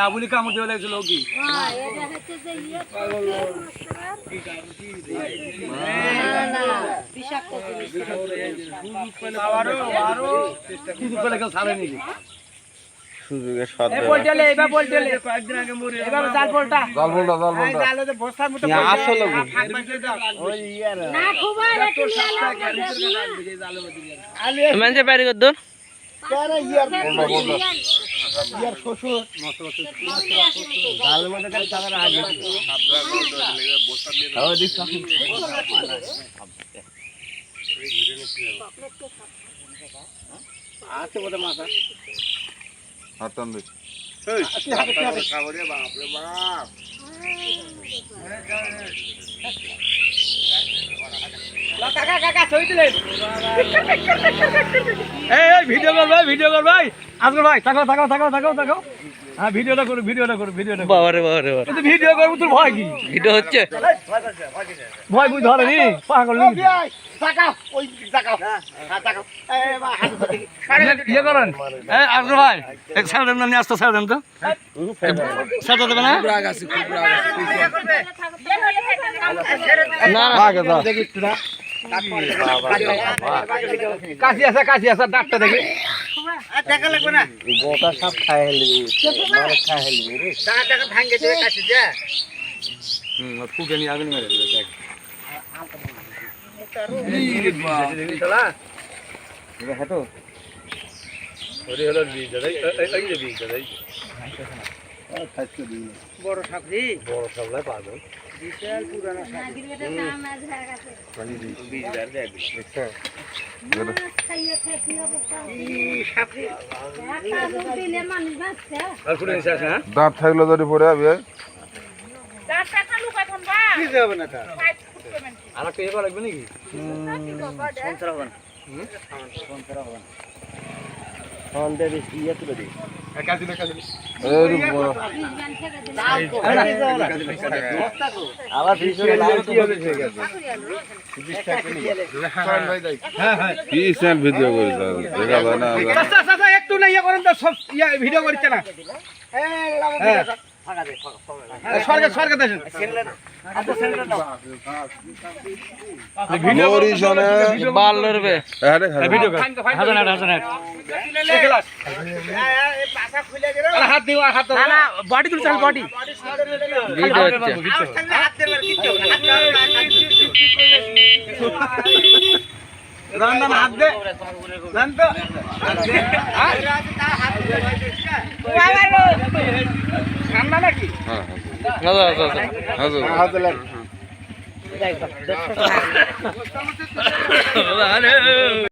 আবুলি কামড় দেওয়া লাগছিল কি? হ্যাঁ, ইয়ে সুযোগের সদ পোল্টেলে এবার পোল্টেলে কয়েকদিন আগে মরে এবার জাল পোল্টা জল বলটা জল বলটা জালে তো বস্তার মতো আসলে ওই ইয়ার না, খুব আর একটু লাগবে, দেখি। মানুষের বাড়ি কত আছে বোধ মাথা হাত টান দে। কাকা কাকা ছবি দিলেন এই এই ভিডিও কর ভাই ভিডিও কর ভাই। আজকে ভাই তাকাও তাকাও তাকাও তাকাও তাকাও হ্যাঁ ভিডিওটা করো ভিডিওটা করো ভিডিওটা করো। বাবারে বাবারে বাবা কিন্তু ভিডিও করব তোর ভয় কি? ভিডিও হচ্ছে। ভয় বুঝ ধরে নি? পাগল নি ইয়ে করেন। এই আজকে ভাই এক সাইড দেন না নিয়ে আসতো সাইড দেন তো। সাইড দেবে না না না। আগে যা কাশি আছে কাশি আছে ডাক্তার দেখি। গোটা সব খাই হেলবি মারে খাই হেলবি রে। হুম ফুকে নিয়ে আগুন মেরে দেবে দেখ। বড় সাপড়ি বড় সাপড়ায় পাগল। দাঁত থাকলে যদি পড়ে যাবি এই। কি যাবে না তা আর একটা এবার লাগবে নাকি ফোন দে বেশি ইয়ে একটু না ইয়ে করেন তো সব ইয়ে ভিডিও করছে না। হ্যাঁ মরিশনে হ্যাঁ। হ্যাঁ হাজার হাত দিও হাত না না বডি তুলছে বডি ভিডিও হচ্ছে রান রান হাত দে রান তো ঠান্ডা নাকি হ্যাঁ আচ্ছা আচ্ছা